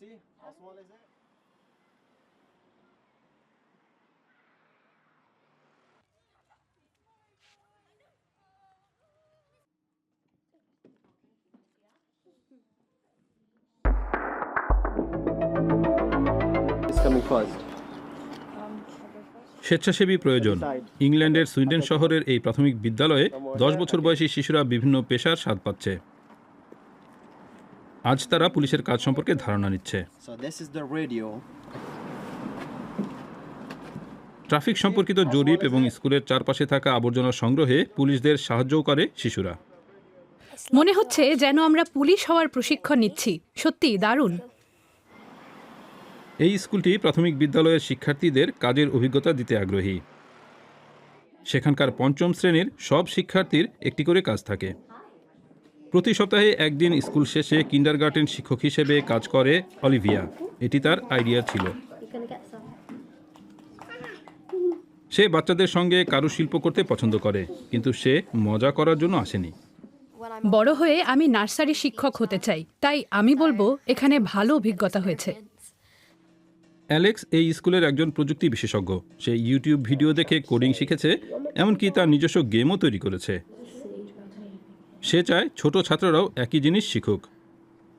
see how small is it? স্বেচ্ছাসেবী প্রয়োজন। ইংল্যান্ডের সুইডেন শহরের এই প্রাথমিক বিদ্যালয়ে দশ বছর বয়সী শিশুরা বিভিন্ন পেশার স্বাদ পাচ্ছে। আজ তারা পুলিশের কাজ সম্পর্কে ধারণা নিচ্ছে. ট্রাফিক সম্পর্কিত জরিপ এবং স্কুলের চারপাশে থাকা আবর্জনা সংগ্রহে পুলিশদের সাহায্যও করে শিশুরা। মনে হচ্ছে যেন আমরা পুলিশ হওয়ার প্রশিক্ষণ নিচ্ছি। সত্যি দারুণ। এই স্কুলটি প্রাথমিক বিদ্যালয়ের শিক্ষার্থীদের কাজের অভিজ্ঞতা দিতে আগ্রহী। সেখানকার পঞ্চম শ্রেণির সব শিক্ষার্থীর একটি করে কাজ থাকে। প্রতি সপ্তাহে একদিন স্কুল শেষে কিন্ডারগার্টেন শিক্ষক হিসেবে কাজ করে অলিভিয়া। এটি তার আইডিয়া ছিল। সে বাচ্চাদের সঙ্গে কারুশিল্প করতে পছন্দ করে কিন্তু সে মজা করার জন্য আসেনি। বড় হয়ে আমি নার্সারি শিক্ষক হতে চাই তাই আমি বলব এখানে ভালো অভিজ্ঞতা হয়েছে। অ্যালেক্স এই স্কুলের একজন প্রযুক্তি বিশেষজ্ঞ। সে ইউটিউব ভিডিও দেখে কোডিং শিখেছে এমনকি তার নিজস্ব গেমও তৈরি করেছে। সে চায় ছোট ছাত্ররাও একই জিনিস শিখুক।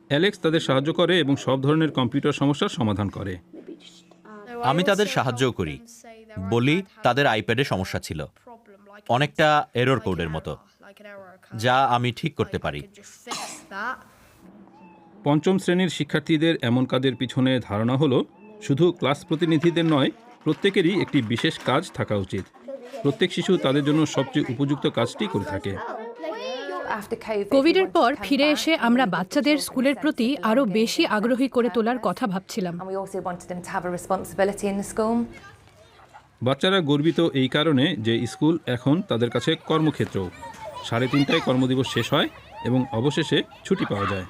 অ্যালেক্স তাদের সাহায্য করে এবং সব ধরনের কম্পিউটার সমস্যার সমাধান করে। আমি তাদের সাহায্যও করি। বলি তাদের আইপ্যাডে সমস্যা ছিল। অনেকটা এরর কোডের মতো যা আমি ঠিক করতে পারি। পঞ্চম শ্রেণির শিক্ষার্থীদের এমন কাজের পিছনে ধারণা হলো শুধু ক্লাস প্রতিনিধিদের নয় প্রত্যেকেরই একটি বিশেষ কাজ থাকা উচিত। প্রত্যেক শিশু তাদের জন্য সবচেয়ে উপযুক্ত কাজটি করে থাকে। কোভিডের পর ফিরে এসে আমরা বাচ্চাদের স্কুলের প্রতি আরও বেশি আগ্রহী করে তোলার কথা ভাবছিলাম. বাচ্চারা গর্বিত এই কারণে যে স্কুল এখন তাদের কাছে কর্মক্ষেত্র। সাড়ে তিনটায় কর্মদিবস শেষ হয় এবং অবশেষে ছুটি পাওয়া যায়।